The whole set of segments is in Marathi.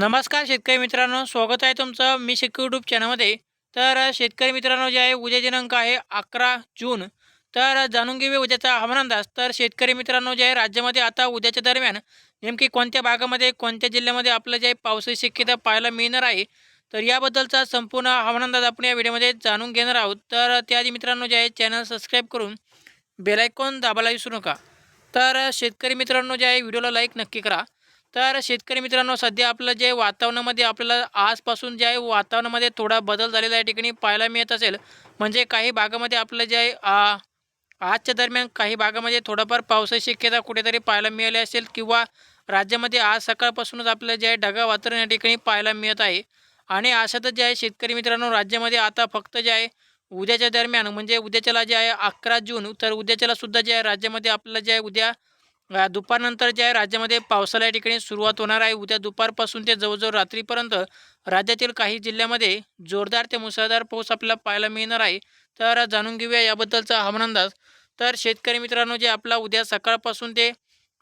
नमस्कार शेतकरी मित्रांनो स्वागत आहे तुमचं मी शेतकरी युट्यूब चॅनलमध्ये तर शेतकरी मित्रांनो जे आहे उद्या दिनांक आहे अकरा जून. तर जाणून घेऊया उद्याचा हवामान अंदाज. तर शेतकरी मित्रांनो जे आहे राज्यामध्ये आता उद्याच्या दरम्यान नेमकी कोणत्या भागामध्ये कोणत्या जिल्ह्यामध्ये आपलं जे आहे पावसाची शक्यता पाहायला मिळणार आहे? तर याबद्दलचा संपूर्ण हवामान अंदाज आपण या व्हिडिओमध्ये जाणून घेणार आहोत. तर त्याआधी मित्रांनो जे आहे चॅनल सबस्क्राईब करून बेलायकॉन दाबायला विसरू नका. तर शेतकरी मित्रांनो जे आहे व्हिडिओला लाईक नक्की करा. तर शेतकरी मित्रांनो सध्या आपलं जे वातावरणामध्ये आपल्याला आजपासून जे आहे वातावरणामध्ये थोडा बदल झालेला या ठिकाणी पाहायला मिळत असेल. म्हणजे काही भागामध्ये आपलं जे आहे आजच्या दरम्यान काही भागामध्ये थोडाफार पावसाची शक्यता कुठेतरी पाहायला मिळाली असेल किंवा राज्यामध्ये आज सकाळपासूनच आपलं जे आहे ढगाळ वातावरण या ठिकाणी पाहायला मिळत आहे. आणि अशातच जे आहे शेतकरी मित्रांनो राज्यामध्ये आता फक्त जे आहे उद्याच्या दरम्यान म्हणजे उद्याच्याला जे आहे अकरा जून तर उद्याच्याला सुद्धा जे आहे राज्यामध्ये आपलं जे आहे उद्या दुपारनंतर जे आहे राज्यामध्ये पावसाला या ठिकाणी सुरुवात होणार आहे उद्या दुपारपासून ते जवळजवळ रात्रीपर्यंत राज्यातील काही जिल्ह्यामध्ये जोरदार ते मुसळधार पाऊस आपल्याला पाहायला मिळणार आहे. तर जाणून घेऊया याबद्दलचा हवामान अंदाज तर शेतकरी मित्रांनो जे आपला उद्या सकाळपासून ते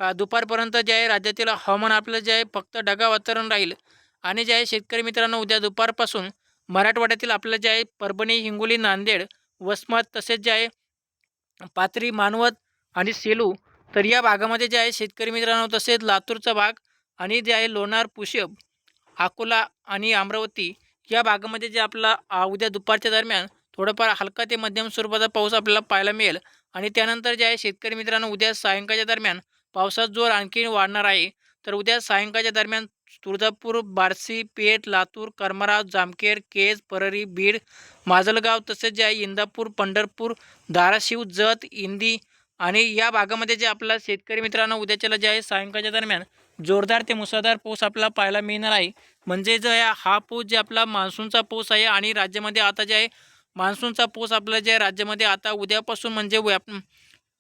दुपारपर्यंत जे आहे राज्यातील हवामान आपलं जे आहे फक्त ढगा वातावरण राहील. आणि जे आहे शेतकरी मित्रांनो उद्या दुपारपासून मराठवाड्यातील आपलं जे आहे परभणी हिंगोली नांदेड वसमत तसेच जे आहे पाथरी मानवत आणि सेलू तर या भागामध्ये जे आहे शेतकरी मित्रांनो तसेच लातूरचा भाग आणि जे आहे लोणार पुष्यप अकोला आणि अमरावती या भागामध्ये जे आपला उद्या दुपारच्या दरम्यान थोडंफार हलका ते मध्यम स्वरूपाचा पाऊस आपल्याला पाहायला मिळेल. आणि त्यानंतर जे आहे शेतकरी मित्रांनो उद्या सायंकाळच्या दरम्यान पावसाचा जोर आणखी वाढणार आहे. तर उद्या सायंकाळच्या दरम्यान तुळजापूर बार्शी पेठ लातूर करमराव जामखेड केज परळी बीड माजलगाव तसेच जे आहे इंदापूर पंढरपूर धाराशिव जत इंदी आणि या भागामध्ये जे आपला शेतकरी मित्रांनो उद्याच्याला जे आहे सायंकाळच्या दरम्यान जोरदार ते मुसळधार पाऊस आपला पाहायला मिळणार आहे. म्हणजे जो आहे हा पाऊस जे आपला मान्सूनचा पाऊस आहे आणि राज्यामध्ये आता जे आहे मान्सूनचा पाऊस आपला जे आहे राज्यामध्ये आता उद्यापासून म्हणजे व्याप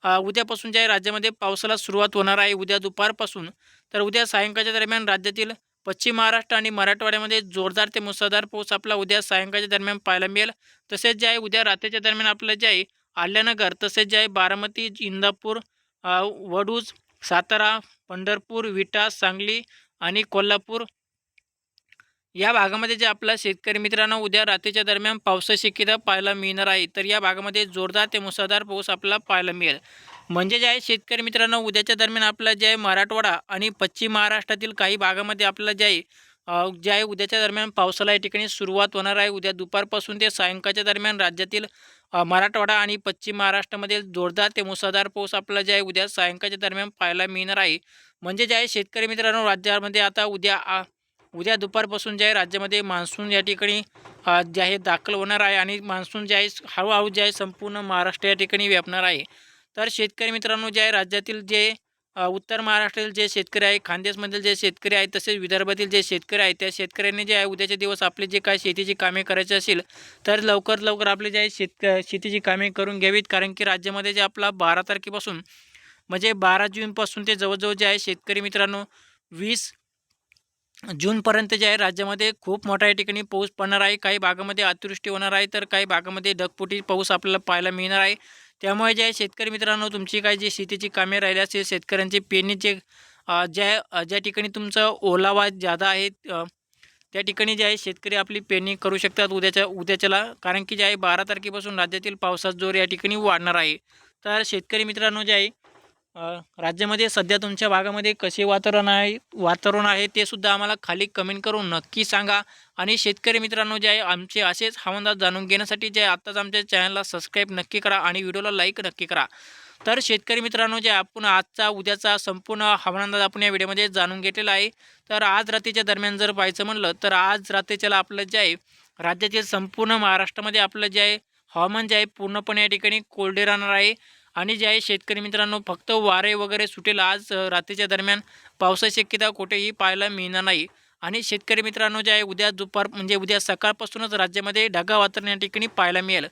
उद्यापासून जे आहे राज्यामध्ये पावसाला सुरुवात होणार आहे उद्या दुपारपासून. तर उद्या सायंकाळच्या दरम्यान राज्यातील पश्चिम महाराष्ट्र आणि मराठवाड्यामध्ये जोरदार ते मुसळधार पाऊस आपला उद्या सायंकाळच्या दरम्यान पाहायला मिळेल. तसेच जे आहे उद्या रात्रीच्या दरम्यान आपलं जे आहे आल्यानगर तसेच जे आहे बारामती इंदापूर वडूज सातारा पंढरपूर विटा सांगली आणि कोल्हापूर. या भागामध्ये जे आपला शेतकरी मित्रांनो उद्या रात्रीच्या दरम्यान पावसाची शक्यता पाहायला मिळणार आहे. तर या भागामध्ये जोरदार ते मुसळधार पाऊस आपल्याला पाहायला मिळेल. म्हणजे जे आहे शेतकरी मित्रांनो उद्याच्या दरम्यान आपला जे आहे मराठवाडा आणि पश्चिम महाराष्ट्रातील काही भागामध्ये आपला जे आहे जे आहे उद्याच्या दरम्यान पावसाला या ठिकाणी सुरुवात होणार आहे. उद्या दुपारपासून ते सायंकाळच्या दरम्यान राज्यातील मराठवाडा आणि पश्चिम महाराष्ट्रामध्ये जोरदार ते मुसळधार पाऊस आपल्याला जे आहे उद्या सायंकाळच्या दरम्यान पाहायला मिळणार आहे. म्हणजे जे आहे शेतकरी मित्रांनो राज्यामध्ये आता उद्या आ, उद्या दुपारपासून जे आहे राज्यामध्ये मान्सून या ठिकाणी जे आहे दाखल होणार आहे आणि मान्सून जे आहे हळूहळू जे आहे संपूर्ण महाराष्ट्र या ठिकाणी व्यापणार आहे. तर शेतकरी मित्रांनो जे आहे राज्यातील जे उत्तर महाराष्ट्रातील जे शेतकरी आहे खानदेशमधील जे शेतकरी आहे तसेच विदर्भातील जे शेतकरी आहे त्या शेतकऱ्यांनी जे आहे उद्याचे दिवस आपले जे काय शेतीची कामे करायची असेल तर लवकर लवकर आपले जे आहे शेतक शेतीची कामे करून घ्यावीत. कारण की राज्यामध्ये जे आपला बारा तारखेपासून म्हणजे बारा जूनपासून ते जवळजवळ जे आहे शेतकरी मित्रांनो वीस जूनपर्यंत जे आहे राज्यामध्ये खूप मोठ्या ठिकाणी पाऊस पडणार आहे. काही भागामध्ये अतिवृष्टी होणार आहे तर काही भागामध्ये ढगफुटी पाऊस आपल्याला पाहायला मिळणार आहे. त्यामुळे जे आहे शेतकरी मित्रांनो तुमची काय जी शेतीची कामे राहिली असेल शेतकऱ्यांची पेरणीचे जे ज्या ज्या ठिकाणी तुमचा ओलावा जादा आहे त्या ठिकाणी जे आहे शेतकरी आपली पेरणी करू शकतात उद्याच्या उद्याच्याला. कारण की जे आहे बारा तारखेपासून राज्यातील पावसाचा जोर या ठिकाणी वाढणार आहे. तर शेतकरी मित्रांनो जे आहे राज्यामध्ये सध्या तुमच्या भागामध्ये कसे वातावरण आहे वातावरण आहे ते सुद्धा आम्हाला खाली कमेंट करून नक्की सांगा. आणि शेतकरी मित्रांनो जे आहे आमचे असेच हवामान जाणून घेण्यासाठी जे आत्ताच आमच्या चॅनलला सबस्क्राईब नक्की करा आणि व्हिडिओला लाईक नक्की करा. तर शेतकरी मित्रांनो जे आपण आजचा उद्याचा संपूर्ण हवामान अंदाज आपण या व्हिडिओमध्ये जाणून घेतलेला आहे तर आज रात्रीच्या दरम्यान जर पाहायचं म्हणलं तर आज रात्रीच्याला आपलं जे आहे राज्यातील संपूर्ण महाराष्ट्रामध्ये आपलं जे आहे हवामान जे आहे पूर्णपणे या ठिकाणी कोरडे राहणार आहे. आणि जे आहे शेतकरी मित्रांनो फक्त वारे वगैरे सुटेल आज रात्रीच्या दरम्यान पावसाची शक्यता कुठेही पाहायला मिळणार नाही. आणि शेतकरी मित्रांनो जे आहे उद्या दुपार म्हणजे उद्या सकाळपासूनच राज्यामध्ये ढगा वातावरण या ठिकाणी पाहायला मिळेल.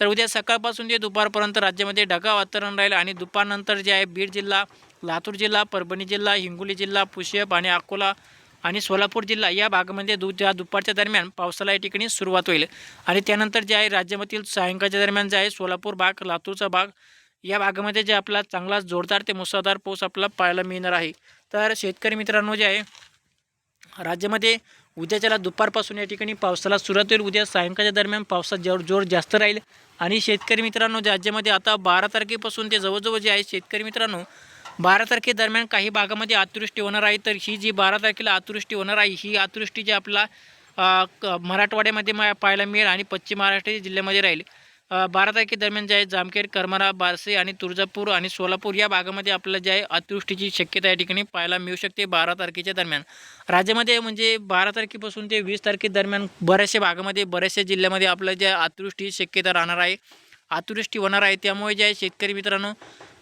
तर उद्या सकाळपासून ते दुपारपर्यंत राज्यामध्ये ढगा वातावरण राहील आणि दुपारनंतर जे आहे बीड जिल्हा लातूर जिल्हा परभणी जिल्हा हिंगोली जिल्हा पुष्यप आणि अकोला आणि सोलापूर जिल्हा या भागामध्ये दु त्या दुपारच्या दरम्यान पावसाला या ठिकाणी सुरुवात होईल. आणि त्यानंतर जे आहे राज्यामधील सायंकाळच्या दरम्यान जे आहे सोलापूर भाग लातूरचा भाग या भागामध्ये जे आपला चांगला जोरदार ते मुसळधार पाऊस आपला पाहायला मिळणार आहे. तर शेतकरी मित्रांनो जे आहे राज्यामध्ये उद्याच्याला दुपारपासून या ठिकाणी पावसाला सुरुवात होईल. उद्या सायंकाळच्या दरम्यान पावसात जोर जोर जास्त राहील. आणि शेतकरी मित्रांनो राज्यामध्ये आता बारा तारखेपासून ते जवळजवळ जे आहे शेतकरी मित्रांनो बारा तारखेदरम्यान काही भागामध्ये अतिवृष्टी होणार आहे. तर ही जी बारा तारखेला अतिवृष्टी होणार आहे ही अतिवृष्टी जी आपला क- मराठवाड्यामध्ये मा पाहायला मिळेल आणि पश्चिम महाराष्ट्र जिल्ह्यामध्ये राहील. बारा तारखेदरम्यान जे आहे जामखेड करमरा बारसे आणि तुळजापूर आणि सोलापूर या भागामध्ये आपल्याला जे आहे अतिवृष्टीची शक्यता या ठिकाणी पाहायला मिळू शकते बारा तारखेच्या दरम्यान. राज्यामध्ये म्हणजे बारा तारखेपासून ते वीस तारखेदरम्यान बऱ्याचशा भागामध्ये बऱ्याचशा जिल्ह्यामध्ये आपलं जे अतिवृष्टीची शक्यता राहणार आहे. अतिवृष्टी होणार आहे त्यामुळे जे आहे शेतकरी मित्रांनो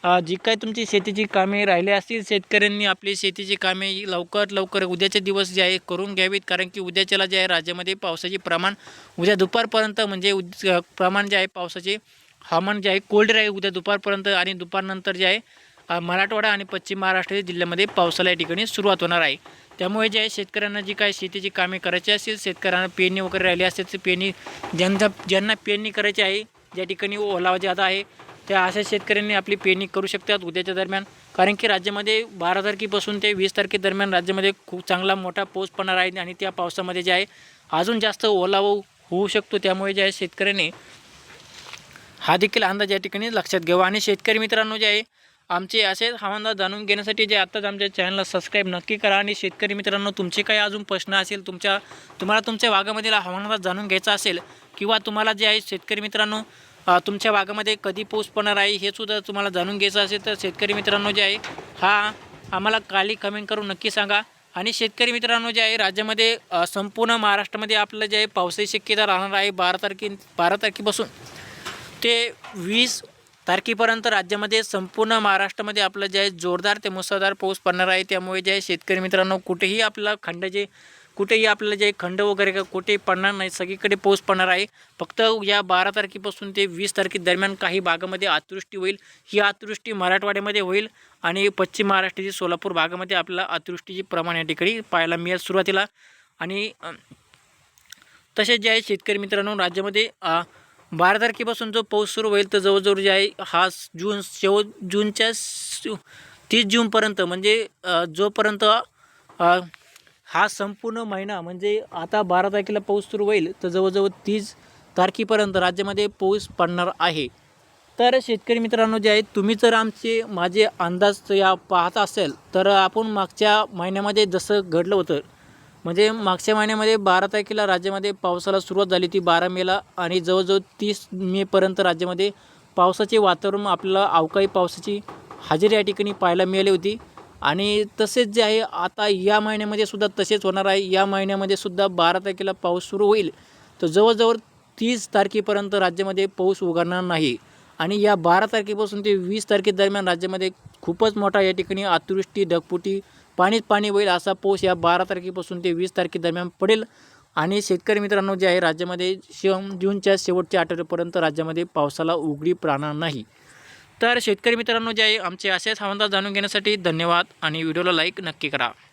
जी काय तुमची शेतीची कामे राहिले असतील शेतकऱ्यांनी आपली शेतीची कामे लवकर लवकर उद्याचे दिवस जे आहे करून घ्यावीत. कारण की उद्याच्याला जे आहे राज्यामध्ये पावसाचे प्रमाण उद्या दुपारपर्यंत म्हणजे उद प्रमाण जे आहे पावसाचे हवामान जे आहे कोल्ड राहील उद्या दुपारपर्यंत आणि दुपारनंतर जे आहे मराठवाडा आणि पश्चिम महाराष्ट्र जिल्ह्यामध्ये पावसाला या ठिकाणी सुरुवात होणार आहे. त्यामुळे जे आहे शेतकऱ्यांना जी काय शेतीची कामे करायची असतील शेतकऱ्यांना पेरणी वगैरे राहिली असेल तर पेरणी ज्यांचा ज्यांना पेरणी करायची आहे ज्या ठिकाणी ओलावा ज्यादा आहे त्या अशा शेतकऱ्यांनी आपली पेरणी करू शकतात उद्याच्या दरम्यान. कारण की राज्यामध्ये बारा तारखेपासून ते वीस तारखेदरम्यान राज्यामध्ये खूप चांगला मोठा पाऊस पडणार आहे आणि त्या पावसामध्ये जे आहे अजून जास्त ओलावा होऊ शकतो. त्यामुळे जे आहे शेतकऱ्यांनी हा देखील अंदाज या ठिकाणी लक्षात घ्यावा. आणि शेतकरी मित्रांनो जे आहे आमचे असे हवामान जाणून घेण्यासाठी जे आत्ताच आमच्या चॅनलला सबस्क्राईब नक्की करा. आणि शेतकरी मित्रांनो तुमचे काही अजून प्रश्न असेल तुमच्या तुम्हाला तुमच्या भागामधील हवामानात जाणून घ्यायचा असेल किंवा तुम्हाला जे आहे शेतकरी मित्रांनो तुमच्या भागामध्ये कधी पाऊस पडणार आहे हे सुद्धा तुम्हाला जाणून घ्यायचं असेल तर शेतकरी मित्रांनो जे आहे हा आम्हाला खाली कमेंट करून नक्की सांगा. आणि शेतकरी मित्रांनो जे आहे राज्यामध्ये संपूर्ण महाराष्ट्रामध्ये आपलं जे आहे पावसाची शक्यता राहणार आहे बारा तारखे बारा तारखेपासून. ते वीस तारखेपर्यंत राज्यामध्ये संपूर्ण महाराष्ट्रामध्ये आपलं जे आहे जोरदार ते मुसळधार पाऊस पडणार आहे. त्यामुळे जे आहे शेतकरी मित्रांनो कुठेही आपला खंड जे कुठेही आपल्याला जे खंड वगैरे का कुठेही पडणार नाही सगळीकडे पाऊस पडणार आहे. फक्त या बारा तारखेपासून ते वीस तारखेदरम्यान काही भागामध्ये अतिवृष्टी होईल. ही अतिवृष्टी मराठवाड्यामध्ये होईल आणि पश्चिम महाराष्ट्रातील सोलापूर भागामध्ये आपल्याला अतिवृष्टीचे प्रमाण या ठिकाणी पाहायला मिळेल सुरुवातीला. आणि तसेच जे आहे शेतकरी मित्रांनो राज्यामध्ये बारा तारखेपासून जो पाऊस सुरू होईल तर जवळजवळ जे आहे हा जून शेव जूनच्या तीस जूनपर्यंत म्हणजे जोपर्यंत हा संपूर्ण महिना म्हणजे आता बारा तारखेला पाऊस सुरू होईल तर जवळजवळ तीस तारखेपर्यंत राज्यामध्ये पाऊस पडणार आहे. तर शेतकरी मित्रांनो जे आहेत तुम्ही जर आमचे माझे अंदाज या पाहत असेल तर आपण मागच्या महिन्यामध्ये जसं घडलं होतं म्हणजे मागच्या महिन्यामध्ये बारा तारखेला राज्यामध्ये पावसाला सुरुवात झाली ती बारा मेला आणि जवळजवळ तीस मेपर्यंत राज्यामध्ये पावसाचे वातावरण आपल्याला अवकाळी पावसाची हजेरी या ठिकाणी पाहायला मिळाली होती. आणि तसेच जे आहे आता या महिन्यामध्ये सुद्धा तसेच होणार आहे. या महिन्यामध्ये सुद्धा बारा तारखेला पाऊस सुरू होईल. तर जवळजवळ तीस तारखेपर्यंत राज्यामध्ये पाऊस उघडणार नाही. आणि या बारा तारखेपासून ते वीस तारखेदरम्यान राज्यामध्ये खूपच मोठा या ठिकाणी अतिवृष्टी ढगपुटी पाणीच पाणी होईल असा पाऊस या बारा तारखेपासून ते वीस तारखेदरम्यान पडेल. आणि शेतकरी मित्रांनो जे आहे राज्यामध्ये शिव जूनच्या शेवटच्या आठवड्यापर्यंत राज्यामध्ये पावसाला उघडी राहणार नाही. तर शेतकरी मित्रांनो जे आहे आमचे असेच हवामान जाणून घेण्यासाठी धन्यवाद आणि व्हिडिओला लाईक नक्की करा.